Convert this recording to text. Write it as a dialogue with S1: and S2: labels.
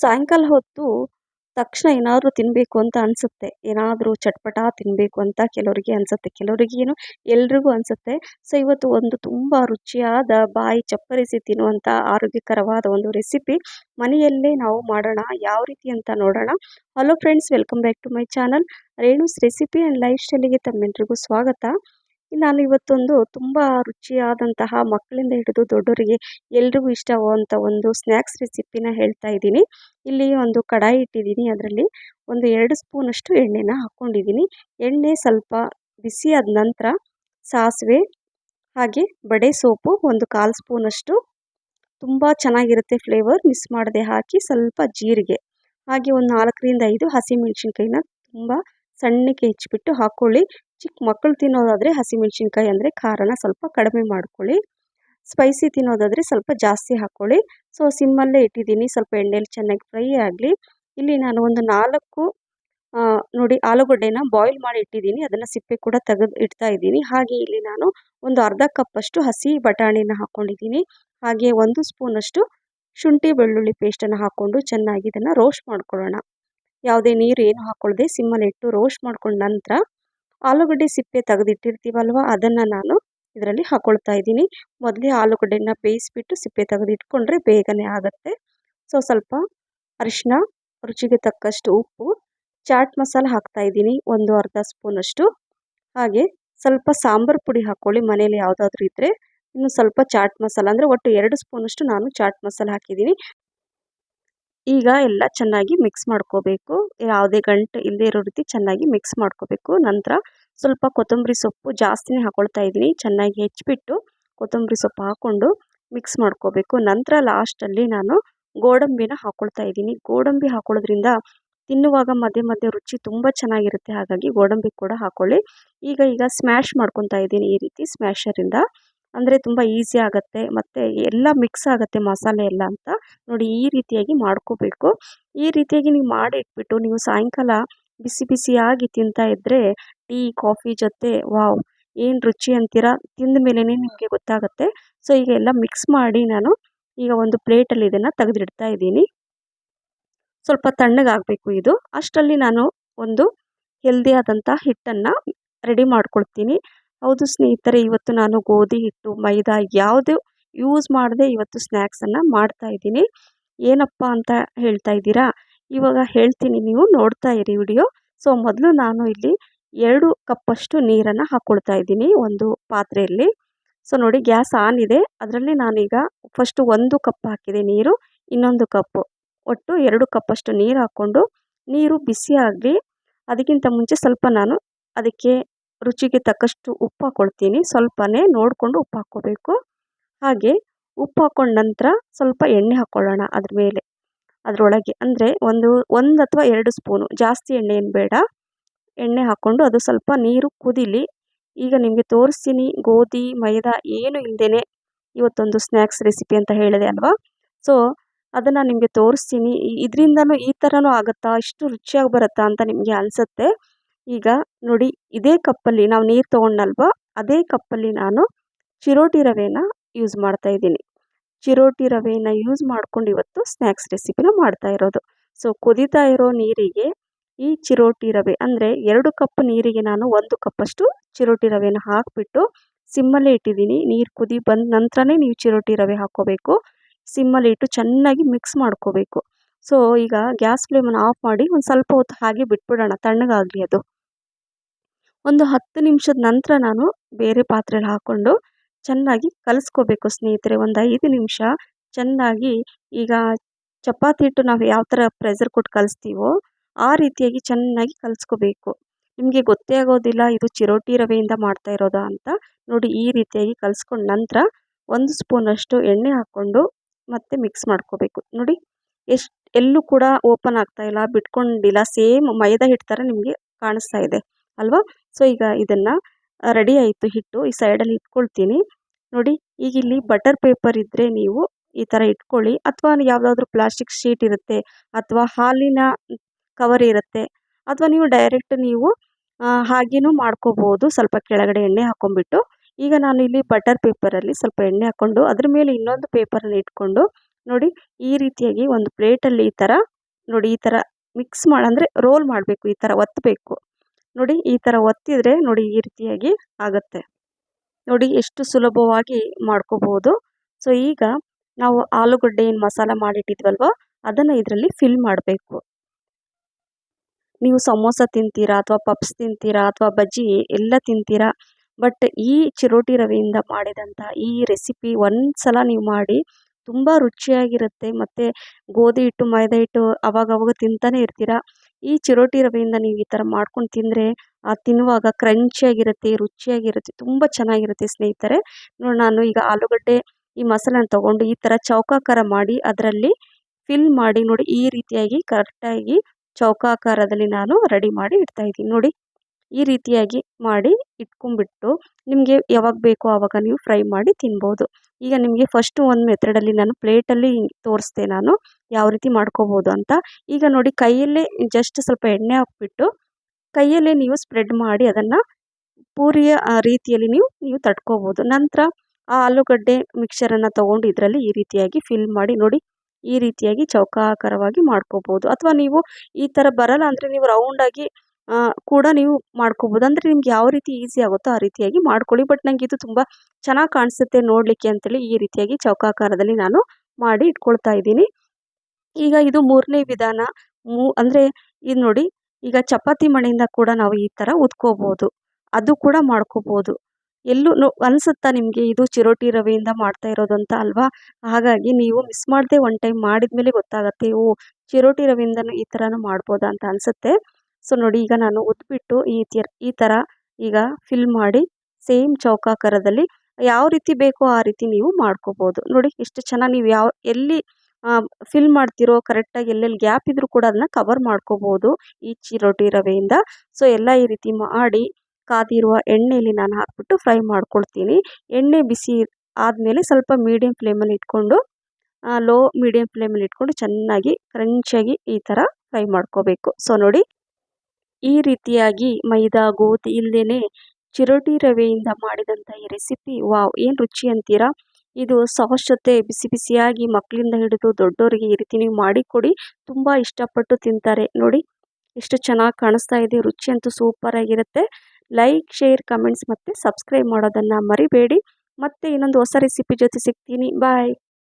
S1: ಸಾಯಂಕಾಲ ಹೊತ್ತು ತಕ್ಷಣ ಏನಾದರೂ ತಿನ್ನಬೇಕು ಅಂತ ಅನಿಸುತ್ತೆ. ಏನಾದರೂ ಚಟ್ಪಟ ತಿನ್ನಬೇಕು ಅಂತ ಕೆಲವರಿಗೆ ಅನಿಸುತ್ತೆ. ಕೆಲವರಿಗೆ ಏನು ಎಲ್ರಿಗೂ ಅನಿಸುತ್ತೆ. ಸೊ, ಇವತ್ತು ಒಂದು ತುಂಬ ರುಚಿಯಾದ ಬಾಯಿ ಚಪ್ಪರಿಸಿ ತಿನ್ನುವಂಥ ಆರೋಗ್ಯಕರವಾದ ಒಂದು ರೆಸಿಪಿ ಮನೆಯಲ್ಲೇ ನಾವು ಮಾಡೋಣ. ಯಾವ ರೀತಿ ಅಂತ ನೋಡೋಣ. Hello friends welcome back to my channel Renu's recipe and life ಸ್ಟೈಲಿಗೆ ತಮ್ಮೆಲ್ರಿಗೂ ಸ್ವಾಗತ. ನಾನು ಇವತ್ತೊಂದು ತುಂಬ ರುಚಿಯಾದಂತಹ ಮಕ್ಕಳಿಂದ ಹಿಡಿದು ದೊಡ್ಡವರಿಗೆ ಎಲ್ರಿಗೂ ಇಷ್ಟವಾಗುವಂಥ ಒಂದು ಸ್ನ್ಯಾಕ್ಸ್ ರೆಸಿಪಿನ ಹೇಳ್ತಾ ಇದ್ದೀನಿ. ಇಲ್ಲಿ ಒಂದು ಕಡಾಯಿ ಇಟ್ಟಿದ್ದೀನಿ. ಅದರಲ್ಲಿ ಒಂದು ಎರಡು ಸ್ಪೂನಷ್ಟು ಎಣ್ಣೆನ ಹಾಕ್ಕೊಂಡಿದ್ದೀನಿ. ಎಣ್ಣೆ ಸ್ವಲ್ಪ ಬಿಸಿ ಆದ ನಂತರ ಸಾಸಿವೆ ಹಾಗೆ ಬಡೆ ಸೋಪು ಒಂದು ಕಾಲು ಸ್ಪೂನಷ್ಟು. ತುಂಬ ಚೆನ್ನಾಗಿರುತ್ತೆ ಫ್ಲೇವರ್. ಮಿಸ್ ಮಾಡದೆ ಹಾಕಿ ಸ್ವಲ್ಪ ಜೀರಿಗೆ. ಹಾಗೆ ಒಂದು ನಾಲ್ಕರಿಂದ ಐದು ಹಸಿಮೆಣ್ಸಿನ್ಕಾಯಿನ ತುಂಬ ಸಣ್ಣಕ್ಕೆ ಹೆಚ್ಚಿಬಿಟ್ಟು ಹಾಕ್ಕೊಳ್ಳಿ ಚಿಕ್ಕ ಮಕ್ಕಳು ತಿನ್ನೋದಾದರೆ ಹಸಿಮೆಣ್ಸಿನ್ಕಾಯಿ ಅಂದರೆ ಖಾರನ ಸ್ವಲ್ಪ ಕಡಿಮೆ ಮಾಡ್ಕೊಳ್ಳಿ. ಸ್ಪೈಸಿ ತಿನ್ನೋದಾದರೆ ಸ್ವಲ್ಪ ಜಾಸ್ತಿ ಹಾಕ್ಕೊಳ್ಳಿ ಸೊ ಸಿಮ್ಮಲ್ಲೇ ಇಟ್ಟಿದ್ದೀನಿ. ಸ್ವಲ್ಪ ಎಣ್ಣೆಲಿ ಚೆನ್ನಾಗಿ ಫ್ರೈ ಆಗಲಿ. ಇಲ್ಲಿ ನಾನು ಒಂದು ನಾಲ್ಕು ನೋಡಿ ಆಲೂಗಡ್ಡೆನ ಬಾಯ್ಲ್ ಮಾಡಿ ಇಟ್ಟಿದ್ದೀನಿ. ಅದನ್ನು ಸಿಪ್ಪೆ ಕೂಡ ತೆಗೆದು ಇಡ್ತಾ ಇದ್ದೀನಿ. ಹಾಗೆ ಇಲ್ಲಿ ನಾನು ಒಂದು ಅರ್ಧ ಕಪ್ಪಷ್ಟು ಹಸಿ ಬಟಾಣಿನ ಹಾಕ್ಕೊಂಡಿದ್ದೀನಿ ಹಾಗೆ ಒಂದು ಸ್ಪೂನಷ್ಟು ಶುಂಠಿ ಬೆಳ್ಳುಳ್ಳಿ ಪೇಸ್ಟನ್ನು ಹಾಕ್ಕೊಂಡು ಚೆನ್ನಾಗಿ ಇದನ್ನು ರೋಸ್ಟ್ ಮಾಡ್ಕೊಳ್ಳೋಣ. ಯಾವುದೇ ನೀರು ಏನು ಹಾಕ್ಕೊಳ್ಳದೆ ಸಿಮ್ಮಲ್ಲಿ ಇಟ್ಟು ರೋಸ್ಟ್ ಮಾಡ್ಕೊಂಡ ನಂತರ ಆಲೂಗಡ್ಡೆ ಸಿಪ್ಪೆ ತೆಗೆದಿಟ್ಟಿರ್ತೀವಲ್ವ, ಅದನ್ನು ನಾನು ಇದರಲ್ಲಿ ಹಾಕ್ಕೊಳ್ತಾ ಇದ್ದೀನಿ. ಮೊದಲೇ ಆಲೂಗಡ್ಡೆನ ಬೇಯಿಸ್ಬಿಟ್ಟು ಸಿಪ್ಪೆ ತೆಗೆದಿಟ್ಕೊಂಡ್ರೆ ಬೇಗನೆ ಆಗುತ್ತೆ. ಸೊ ಸ್ವಲ್ಪ ಅರಿಶಿನ ರುಚಿಗೆ ತಕ್ಕಷ್ಟು ಉಪ್ಪು, ಚಾಟ್ ಮಸಾಲ ಹಾಕ್ತಾ ಇದ್ದೀನಿ, ಒಂದು ಅರ್ಧ ಸ್ಪೂನಷ್ಟು. ಹಾಗೆ ಸ್ವಲ್ಪ ಸಾಂಬಾರು ಪುಡಿ ಹಾಕ್ಕೊಳ್ಳಿ ಮನೇಲಿ ಯಾವುದಾದ್ರೂ ಇದ್ದರೆ ಇನ್ನು ಸ್ವಲ್ಪ ಚಾಟ್ ಮಸಾಲ, ಅಂದರೆ ಒಟ್ಟು ಎರಡು ಸ್ಪೂನಷ್ಟು ನಾನು ಚಾಟ್ ಮಸಾಲ ಹಾಕಿದ್ದೀನಿ. ಈಗ ಎಲ್ಲ ಚೆನ್ನಾಗಿ ಮಿಕ್ಸ್ ಮಾಡ್ಕೋಬೇಕು. ಯಾವುದೇ ಗಂಟು ಇಲ್ಲದೆ ಇರೋ ರೀತಿ ಚೆನ್ನಾಗಿ ಮಿಕ್ಸ್ ಮಾಡ್ಕೋಬೇಕು. ನಂತರ ಸ್ವಲ್ಪ ಕೊತ್ತಂಬರಿ ಸೊಪ್ಪು ಜಾಸ್ತಿನೇ ಹಾಕೊಳ್ತಾ ಇದ್ದೀನಿ. ಚೆನ್ನಾಗಿ ಹೆಚ್ಚಿಬಿಟ್ಟು ಕೊತ್ತಂಬರಿ ಸೊಪ್ಪು ಹಾಕ್ಕೊಂಡು ಮಿಕ್ಸ್ ಮಾಡ್ಕೋಬೇಕು. ನಂತರ ಲಾಸ್ಟಲ್ಲಿ ನಾನು ಗೋಡಂಬಿನ ಹಾಕ್ಕೊಳ್ತಾ ಇದ್ದೀನಿ. ಗೋಡಂಬಿ ಹಾಕೊಳ್ಳೋದ್ರಿಂದ ತಿನ್ನುವಾಗ ಮಧ್ಯೆ ಮಧ್ಯೆ ರುಚಿ ತುಂಬ ಚೆನ್ನಾಗಿರುತ್ತೆ. ಹಾಗಾಗಿ ಗೋಡಂಬಿ ಕೂಡ ಹಾಕ್ಕೊಳ್ಳಿ ಈಗ ಈಗ ಸ್ಮ್ಯಾಶ್ ಮಾಡ್ಕೊತಾ ಇದ್ದೀನಿ ಈ ರೀತಿ ಸ್ಮ್ಯಾಶರಿಂದ ಅಂದರೆ ತುಂಬ ಈಸಿ ಆಗುತ್ತೆ. ಮತ್ತು ಎಲ್ಲ ಮಿಕ್ಸ್ ಆಗುತ್ತೆ ಮಸಾಲೆ ಎಲ್ಲ ಅಂತ ನೋಡಿ ಈ ರೀತಿಯಾಗಿ ಮಾಡ್ಕೋಬೇಕು. ಈ ರೀತಿಯಾಗಿ ನೀವು ಮಾಡಿಟ್ಬಿಟ್ಟು ನೀವು ಸಾಯಂಕಾಲ ಬಿಸಿ ಬಿಸಿಯಾಗಿ ತಿಂತಾ ಇದ್ದರೆ ಟೀ, ಕಾಫಿ ಜೊತೆ ವಾವ್! ಏನು ರುಚಿ ಅಂತೀರ? ತಿಂದ ಮೇಲೇ ನಿಮಗೆ ಗೊತ್ತಾಗುತ್ತೆ. ಸೊ, ಈಗ ಎಲ್ಲ ಮಿಕ್ಸ್ ಮಾಡಿ ನಾನು ಈಗ ಒಂದು ಪ್ಲೇಟಲ್ಲಿ ಇದನ್ನು ತೆಗೆದಿಡ್ತಾ ಇದ್ದೀನಿ. ಸ್ವಲ್ಪ ತಣ್ಣಗಾಗಬೇಕು ಇದು. ಅಷ್ಟರಲ್ಲಿ ನಾನು ಒಂದು ಹೆಲ್ದಿ ಆದಂಥ ಹಿಟ್ಟನ್ನು ರೆಡಿ ಮಾಡ್ಕೊಳ್ತೀನಿ. ಹೌದು ಸ್ನೇಹಿತರೆ, ಇವತ್ತು ನಾನು ಗೋಧಿ ಹಿಟ್ಟು, ಮೈದಾ ಯಾವುದು ಯೂಸ್ ಮಾಡದೆ ಇವತ್ತು ಸ್ನ್ಯಾಕ್ಸನ್ನು ಮಾಡ್ತಾ ಇದ್ದೀನಿ. ಏನಪ್ಪ ಅಂತ ಹೇಳ್ತಾ ಇದ್ದೀರಾ? ಇವಾಗ ಹೇಳ್ತೀನಿ, ನೀವು ನೋಡ್ತಾ ಇರಿ ವಿಡಿಯೋ ಸೊ ಮೊದಲು ನಾನು ಇಲ್ಲಿ ಎರಡು ಕಪ್ಪಷ್ಟು ನೀರನ್ನು ಹಾಕ್ಕೊಳ್ತಾ ಇದ್ದೀನಿ ಒಂದು ಪಾತ್ರೆಯಲ್ಲಿ. ಸೊ ನೋಡಿ ಗ್ಯಾಸ್ ಆನ್ ಇದೆ. ಅದರಲ್ಲಿ ನಾನೀಗ ಫಸ್ಟು ಒಂದು ಕಪ್ ಹಾಕಿದೆ ನೀರು, ಇನ್ನೊಂದು ಕಪ್ಪು ಒಟ್ಟು ಎರಡು ಕಪ್ಪಷ್ಟು ನೀರು ಹಾಕ್ಕೊಂಡು ನೀರು ಬಿಸಿ ಆಗಲಿ. ಅದಕ್ಕಿಂತ ಮುಂಚೆ ಸ್ವಲ್ಪ ನಾನು ಅದಕ್ಕೆ ರುಚಿಗೆ ತಕ್ಕಷ್ಟು ಉಪ್ಪು ಹಾಕ್ಕೊಳ್ತೀನಿ ಸ್ವಲ್ಪನೇ ನೋಡಿಕೊಂಡು ಉಪ್ಪು ಹಾಕ್ಕೋಬೇಕು. ಹಾಗೆ ಉಪ್ಪು ಹಾಕ್ಕೊಂಡ ನಂತರ ಸ್ವಲ್ಪ ಎಣ್ಣೆ ಹಾಕ್ಕೊಳ್ಳೋಣ ಅದ್ರ ಮೇಲೆ. ಅದರೊಳಗೆ ಅಂದರೆ ಒಂದು ಒಂದು ಅಥವಾ ಎರಡು ಸ್ಪೂನು ಜಾಸ್ತಿ ಎಣ್ಣೆ ಏನು ಬೇಡ. ಎಣ್ಣೆ ಹಾಕ್ಕೊಂಡು ಅದು ಸ್ವಲ್ಪ ನೀರು ಕುದಿಲಿ. ಈಗ ನಿಮಗೆ ತೋರಿಸ್ತೀನಿ ಗೋಧಿ, ಮೈದಾ ಏನು ಇಲ್ಲದೇ ಇವತ್ತೊಂದು ಸ್ನ್ಯಾಕ್ಸ್ ರೆಸಿಪಿ ಅಂತ ಹೇಳಿದೆ ಅಲ್ವಾ? ಸೊ ಅದನ್ನು ನಿಮಗೆ ತೋರಿಸ್ತೀನಿ. ಇದರಿಂದನೂ ಈ ಥರನೂ ಆಗುತ್ತಾ? ಇಷ್ಟು ರುಚಿಯಾಗಿ ಬರುತ್ತಾ ಅಂತ ನಿಮಗೆ ಅನಿಸುತ್ತೆ. ಈಗ ನೋಡಿ, ಇದೇ ಕಪ್ಪಲ್ಲಿ ನಾವು ನೀರು ತೊಗೊಂಡಲ್ವ, ಅದೇ ಕಪ್ಪಲ್ಲಿ ನಾನು ಚಿರೋಟಿ ರವೆನ ಯೂಸ್ ಮಾಡ್ತಾ ಇದ್ದೀನಿ. ಚಿರೋಟಿ ರವೆನ ಯೂಸ್ ಮಾಡ್ಕೊಂಡು ಇವತ್ತು ಸ್ನ್ಯಾಕ್ಸ್ ರೆಸಿಪಿನ ಮಾಡ್ತಾ ಇರೋದು. ಸೊ ಕುದೀತಾ ಇರೋ ನೀರಿಗೆ ಈ ಚಿರೋಟಿ ರವೆ ಅಂದರೆ ಎರಡು ಕಪ್ ನೀರಿಗೆ ನಾನು ಒಂದು ಕಪ್ಪಷ್ಟು ಚಿರೋಟಿ ರವೆನ ಹಾಕಿಬಿಟ್ಟು ಸಿಮ್ಮಲ್ಲೇ ಇಟ್ಟಿದ್ದೀನಿ. ನೀರು ಕುದಿ ಬಂದ ನಂತರನೇ ನೀವು ಚಿರೋಟಿ ರವೆ ಹಾಕ್ಕೋಬೇಕು ಸಿಮ್ಮಲ್ಲಿ ಇಟ್ಟು ಚೆನ್ನಾಗಿ ಮಿಕ್ಸ್ ಮಾಡ್ಕೋಬೇಕು. ಸೊ ಈಗ ಗ್ಯಾಸ್ ಫ್ಲೇಮನ್ನು ಆಫ್ ಮಾಡಿ ಒಂದು ಸ್ವಲ್ಪ ಹೊತ್ತು ಹಾಗೆ ಬಿಟ್ಬಿಡೋಣ, ತಣ್ಣಗಾಗಲಿ ಅದು. ಒಂದು ಹತ್ತು ನಿಮಿಷದ ನಂತರ ನಾನು ಬೇರೆ ಪಾತ್ರೆಯಲ್ಲಿ ಹಾಕ್ಕೊಂಡು ಚೆನ್ನಾಗಿ ಕಲಿಸ್ಕೋಬೇಕು ಸ್ನೇಹಿತರೆ, ಒಂದು ಐದು ನಿಮಿಷ ಚೆನ್ನಾಗಿ ಈಗ ಚಪಾತಿ ಹಿಟ್ಟು ನಾವು ಯಾವ ಥರ ಪ್ರೆಸರ್ ಕೊಟ್ಟು ಕಲಿಸ್ತೀವೋ ಆ ರೀತಿಯಾಗಿ ಚೆನ್ನಾಗಿ ಕಲಿಸ್ಕೋಬೇಕು. ನಿಮಗೆ ಗೊತ್ತೇ ಆಗೋದಿಲ್ಲ, ಇದು ಚಿರೋಟಿ ರವೆಯಿಂದ ಮಾಡ್ತಾ ಇರೋದಾ ಅಂತ. ನೋಡಿ, ಈ ರೀತಿಯಾಗಿ ಕಲಿಸ್ಕೊಂಡ ನಂತರ ಒಂದು ಸ್ಪೂನಷ್ಟು ಎಣ್ಣೆ ಹಾಕ್ಕೊಂಡು ಮತ್ತೆ ಮಿಕ್ಸ್ ಮಾಡ್ಕೋಬೇಕು. ನೋಡಿ, ಎಷ್ಟು ಎಲ್ಲೂ ಕೂಡ ಓಪನ್ ಆಗ್ತಾ ಇಲ್ಲ. ಬಿಟ್ಕೊಂಡಿಲ್ಲ. ಸೇಮ್ ಮೈದಾ ಹಿಟ್ಟು ಥರ ನಿಮಗೆ ಕಾಣಿಸ್ತಾ ಇದೆ. ಅಲ್ವಾ? ಸೊ ಈಗ ಇದನ್ನು ರೆಡಿ ಆಯಿತು ಹಿಟ್ಟು. ಈ ಸೈಡಲ್ಲಿ ಇಟ್ಕೊಳ್ತೀನಿ. ನೋಡಿ, ಈಗ ಇಲ್ಲಿ ಬಟರ್ ಪೇಪರ್ ಇದ್ದರೆ ನೀವು ಈ ಥರ ಇಟ್ಕೊಳ್ಳಿ. ಅಥವಾ ಯಾವುದಾದ್ರೂ ಪ್ಲಾಸ್ಟಿಕ್ ಶೀಟ್ ಇರುತ್ತೆ, ಅಥವಾ ಹಾಲಿನ ಕವರ್ ಇರುತ್ತೆ, ಅಥವಾ ನೀವು ಡೈರೆಕ್ಟ್ ನೀವು ಹಾಗೇನೂ ಮಾಡ್ಕೋಬೋದು. ಸ್ವಲ್ಪ ಕೆಳಗಡೆ ಎಣ್ಣೆ ಹಾಕೊಂಡ್ಬಿಟ್ಟು. ಈಗ ನಾನು ಇಲ್ಲಿ ಬಟರ್ ಪೇಪರಲ್ಲಿ ಸ್ವಲ್ಪ ಎಣ್ಣೆ ಹಾಕ್ಕೊಂಡು ಅದ್ರ ಮೇಲೆ ಇನ್ನೊಂದು ಪೇಪರನ್ನು ಇಟ್ಕೊಂಡು ನೋಡಿ ಈ ರೀತಿಯಾಗಿ ಒಂದು ಪ್ಲೇಟಲ್ಲಿ ಈ ಥರ ನೋಡಿ ಈ ಥರ ಮಿಕ್ಸ್ ಮಾಡಿ ರೋಲ್ ಮಾಡಬೇಕು, ಈ ಥರ ಒತ್ತಬೇಕು ನೋಡಿ ಈ ಥರ ಒತ್ತಿದರೆ ನೋಡಿ ಈ ರೀತಿಯಾಗಿ ಆಗುತ್ತೆ. ನೋಡಿ ಎಷ್ಟು ಸುಲಭವಾಗಿ ಮಾಡ್ಕೋಬೋದು ಸೊ, ಈಗ ನಾವು ಆಲೂಗಡ್ಡೆ ಏನು ಮಸಾಲ ಮಾಡಿಟ್ಟಿದ್ವಲ್ವ, ಅದನ್ನು ಇದರಲ್ಲಿ ಫಿಲ್ ಮಾಡಬೇಕು. ನೀವು ಸಮೋಸ ತಿಂತೀರಾ ಅಥವಾ ಪಪ್ಸ್ ತಿಂತೀರಾ ಅಥವಾ ಬಜ್ಜಿ ಎಲ್ಲ ತಿಂತೀರಾ, ಬಟ್ ಈ ಚಿರೋಟಿ ರವೆಯಿಂದ ಮಾಡಿದಂಥ ಈ ರೆಸಿಪಿ ಒಂದು ಸಲ ನೀವು ಮಾಡಿ ತುಂಬ ರುಚಿಯಾಗಿರುತ್ತೆ ಮತ್ತು ಗೋಧಿ ಹಿಟ್ಟು, ಮೈದಾ ಹಿಟ್ಟು ಅವಾಗವಾಗ ತಿಂತಾನೆ ಇರ್ತೀರ? ಈ ಚಿರೋಟಿ ರವೆಯಿಂದ ನೀವು ಈ ಥರ ಮಾಡ್ಕೊಂಡು ತಿಂದರೆ ಆ ತಿನ್ನುವಾಗ ಕ್ರಂಚಿಯಾಗಿರುತ್ತೆ, ರುಚಿಯಾಗಿರುತ್ತೆ, ತುಂಬ ಚೆನ್ನಾಗಿರುತ್ತೆ ಸ್ನೇಹಿತರೆ. ನೋಡಿ ನಾನು ಈಗ ಆಲೂಗಡ್ಡೆ, ಈ ಮಸಾಲನ ತಗೊಂಡು ಈ ಥರ ಚೌಕಾಕಾರ ಮಾಡಿ ಅದರಲ್ಲಿ ಫಿಲ್ ಮಾಡಿ ನೋಡಿ ಈ ರೀತಿಯಾಗಿ ಕರೆಕ್ಟಾಗಿ ಚೌಕಾಕಾರದಲ್ಲಿ ನಾನು ರೆಡಿ ಮಾಡಿ ಇಡ್ತಾ ಇದ್ದೀನಿ. ನೋಡಿ ಈ ರೀತಿಯಾಗಿ ಮಾಡಿ ಇಟ್ಕೊಂಡ್ಬಿಟ್ಟು ನಿಮಗೆ ಯಾವಾಗ ಬೇಕೋ ಆವಾಗ ನೀವು ಫ್ರೈ ಮಾಡಿ ತಿನ್ಬೋದು. ಈಗ ನಿಮಗೆ ಫಸ್ಟು ಒಂದು ಮೆಥಡಲ್ಲಿ ನಾನು ಪ್ಲೇಟಲ್ಲಿ ತೋರಿಸ್ದೆ ನಾನು, ಯಾವ ರೀತಿ ಮಾಡ್ಕೋಬೋದು ಅಂತ. ಈಗ ನೋಡಿ ಕೈಯಲ್ಲೇ ಜಸ್ಟ್ ಸ್ವಲ್ಪ ಎಣ್ಣೆ ಹಾಕ್ಬಿಟ್ಟು ಕೈಯಲ್ಲೇ ನೀವು ಸ್ಪ್ರೆಡ್ ಮಾಡಿ ಅದನ್ನು ಪೂರಿಯ ರೀತಿಯಲ್ಲಿ ನೀವು ನೀವು ತಟ್ಕೋಬೋದು. ನಂತರ ಆ ಆಲೂಗಡ್ಡೆ ಮಿಕ್ಸರನ್ನು ತೊಗೊಂಡು ಇದರಲ್ಲಿ ಈ ರೀತಿಯಾಗಿ ಫಿಲ್ ಮಾಡಿ ನೋಡಿ ಈ ರೀತಿಯಾಗಿ ಚೌಕಾಕಾರವಾಗಿ ಮಾಡ್ಕೋಬೋದು. ಅಥವಾ ನೀವು ಈ ಥರ ಬರಲ್ಲ ಅಂದರೆ ನೀವು ರೌಂಡಾಗಿ ಕೂಡ ನೀವು ಮಾಡ್ಕೋಬೋದು. ಅಂದರೆ ನಿಮ್ಗೆ ಯಾವ ರೀತಿ ಈಸಿ ಆಗುತ್ತೋ ಆ ರೀತಿಯಾಗಿ ಮಾಡ್ಕೊಳ್ಳಿ. ಬಟ್ ನನಗೆ ಇದು ತುಂಬ ಚೆನ್ನಾಗಿ ಕಾಣಿಸುತ್ತೆ ನೋಡಲಿಕ್ಕೆ ಅಂತೇಳಿ ಈ ರೀತಿಯಾಗಿ ಚೌಕಾಕಾರದಲ್ಲಿ ನಾನು ಮಾಡಿ ಇಟ್ಕೊಳ್ತಾ ಇದ್ದೀನಿ. ಈಗ ಇದು ಮೂರನೇ ವಿಧಾನ. ಮೂ, ಅಂದರೆ ಇದು ನೋಡಿ, ಈಗ ಚಪಾತಿ ಮಣೆಯಿಂದ ಕೂಡ ನಾವು ಈ ಥರ ಉತ್ಕೋಬೋದು. ಅದು ಕೂಡ ಮಾಡ್ಕೋಬೋದು. ಎಲ್ಲೂ ನೋ, ಅನಿಸುತ್ತಾ ನಿಮಗೆ ಇದು ಚಿರೋಟಿ ರವೆಯಿಂದ ಮಾಡ್ತಾ ಇರೋದು ಅಂತ ಅಲ್ವಾ? ಹಾಗಾಗಿ ನೀವು ಮಿಸ್ ಮಾಡದೆ ಒನ್ ಟೈಮ್ ಮಾಡಿದ ಮೇಲೆ ಗೊತ್ತಾಗುತ್ತೆ, ಓ, ಚಿರೋಟಿ ರವೆಯಿಂದನೂ ಈ ಥರನೂ ಮಾಡ್ಬೋದಾ ಅಂತ ಅನಿಸುತ್ತೆ. ಸೊ ನೋಡಿ ಈಗ ನಾನು ಉದ್ಬಿಟ್ಟು ಈ ತರ, ಈ ಥರ ಈಗ ಫಿಲ್ ಮಾಡಿ ಸೇಮ್ ಚೌಕಾಕಾರದಲ್ಲಿ ಯಾವ ರೀತಿ ಬೇಕೋ ಆ ರೀತಿ ನೀವು ಮಾಡ್ಕೋಬೋದು. ನೋಡಿ ಎಷ್ಟು ಚೆನ್ನಾಗಿ ನೀವು ಯಾವ, ಎಲ್ಲಿ ಫಿಲ್ ಮಾಡ್ತಿರೋ ಕರೆಕ್ಟಾಗಿ ಎಲ್ಲೆಲ್ಲಿ ಗ್ಯಾಪ್ ಇದ್ರೂ ಕೂಡ ಅದನ್ನ ಕವರ್ ಮಾಡ್ಕೋಬೋದು ಈ ಚಿರೋಟಿ ರವೆಯಿಂದ. ಸೊ ಎಲ್ಲ ಈ ರೀತಿ ಮಾಡಿ ಕಾದಿರುವ ಎಣ್ಣೆಯಲ್ಲಿ ನಾನು ಹಾಕ್ಬಿಟ್ಟು ಫ್ರೈ ಮಾಡ್ಕೊಳ್ತೀನಿ. ಎಣ್ಣೆ ಬಿಸಿ ಆದಮೇಲೆ ಸ್ವಲ್ಪ ಮೀಡಿಯಮ್ ಫ್ಲೇಮಲ್ಲಿ ಇಟ್ಕೊಂಡು ಲೋ ಮೀಡಿಯಮ್ ಫ್ಲೇಮಲ್ಲಿ ಇಟ್ಕೊಂಡು ಚೆನ್ನಾಗಿ ಕ್ರಂಚಾಗಿ ಈ ಥರ ಫ್ರೈ ಮಾಡ್ಕೋಬೇಕು. ಸೊ ನೋಡಿ ಈ ರೀತಿಯಾಗಿ ಮೈದಾ, ಗೋಧಿ ಇಲ್ಲದೇ ಚಿರೋಟಿ ರವೆಯಿಂದ ಮಾಡಿದಂಥ ಈ ರೆಸಿಪಿ ವಾವ್, ಏನು ರುಚಿ ಅಂತೀರಾ? ಇದು ಸಾಸ್ ಜೊತೆ ಬಿಸಿ ಬಿಸಿಯಾಗಿ ಮಕ್ಕಳಿಂದ ಹಿಡಿದು ದೊಡ್ಡವರಿಗೆ ಈ ರೀತಿ ನೀವು ಮಾಡಿಕೊಡಿ ತುಂಬ ಇಷ್ಟಪಟ್ಟು ತಿಂತಾರೆ. ನೋಡಿ, ಎಷ್ಟು ಚೆನ್ನಾಗಿ ಕಾಣಿಸ್ತಾ ಇದೆ. ರುಚಿ ಅಂತೂ ಸೂಪರಾಗಿರುತ್ತೆ ಲೈಕ್, ಶೇರ್, ಕಮೆಂಟ್ಸ್ ಮತ್ತು ಸಬ್ಸ್ಕ್ರೈಬ್ ಮಾಡೋದನ್ನು ಮರಿಬೇಡಿ. ಮತ್ತೆ ಇನ್ನೊಂದು ಹೊಸ ರೆಸಿಪಿ ಜೊತೆ ಸಿಗ್ತೀನಿ. ಬಾಯ್.